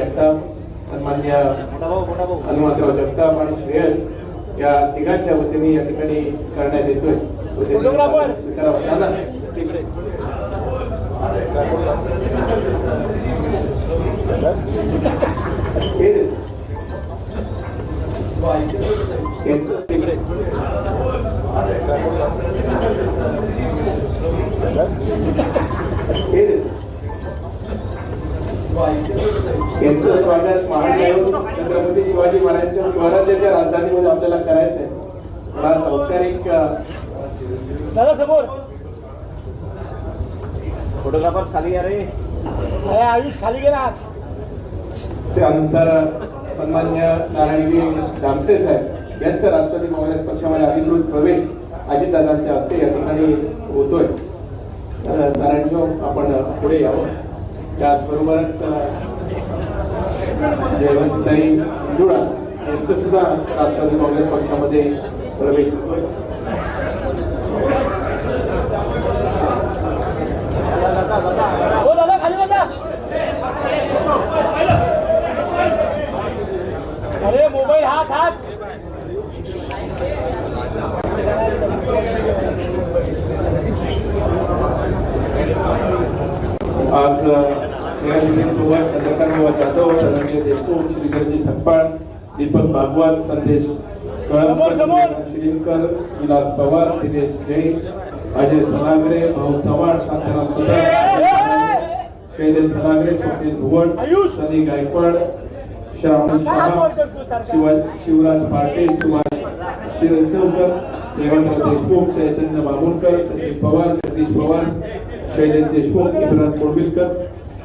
जगताप सन्मान्य हनुमंतराव जगताप आणि श्रेयस या तिघांच्या वतीने या ठिकाणी करण्यात येतोय. त्यांनी यांचं. हे स्वागत महादेव छत्रपती शिवाजी महाराजांच्या स्वराज्याच्या राजधानीमध्ये आपल्याला करायचं आहे मला औपचारिक दादा समोर. फोटोग्राफर खाली या रे. अरे आयुष खाली गेला. त्यानंतर सन्मान्य नारायणजी दामसे साहेब यांचा राष्ट्रवादी काँग्रेस पक्षामध्ये अधिकृत प्रवेश अजितदादांच्या हस्ते या ठिकाणी होतोय. तर नारायणजी आपण पुढे यावं. त्याचबरोबरच जयवंतताई इंदुळा यांचं सुद्धा राष्ट्रवादी काँग्रेस पक्षामध्ये प्रवेश होतोय. हो, दादा अरे मोबाईल हात हात. आज सोबत चंद्रकांत जाधव धनंजय देशमुख श्रीधरजी सकपाळ दीपक भागवत संदेश शिरीनकर विलास पवार सिद्धेश जैन अजय सलागरे भाऊ चव्हाण शांताराम सुतार शैलेश सलागरे स्वप्नील आयुष. सनी गायकवाड श्रावण शहा शिवराज पाटे सुभाष शिरसवकर देवेंद्र देशमुख चैतन्य बाबुलकर सचिन पवार जगदीश पवार शैलेश देशमुख इम्रान कोळबिलकर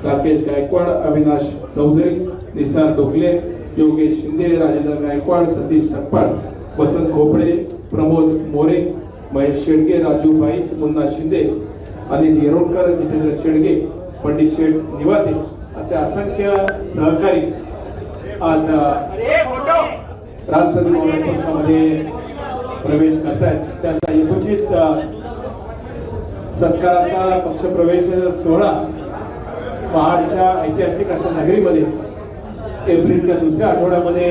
राकेश गायकवाड अविनाश चौधरी निसार डोकले योगेश शिंदे राजेंद्र गायकवाड सतीश सकपाळ वसंत खोपडे प्रमोद मोरे महेश शेडगे राजू भाई मुन्ना शिंदे अनिल येरोडकर जितेंद्र शेडगे पंडित शेठ निवाते असे असंख्य सहकारी आज अ, राष्ट्रवादी काँग्रेस पक्षामध्ये प्रवेश करतायत. त्याचा यथोचित सत्काराचा पक्षप्रवेश सोहळा महाडच्या ऐतिहासिक अशा नगरीमध्ये एप्रिलच्या दुसऱ्या आठवड्यामध्ये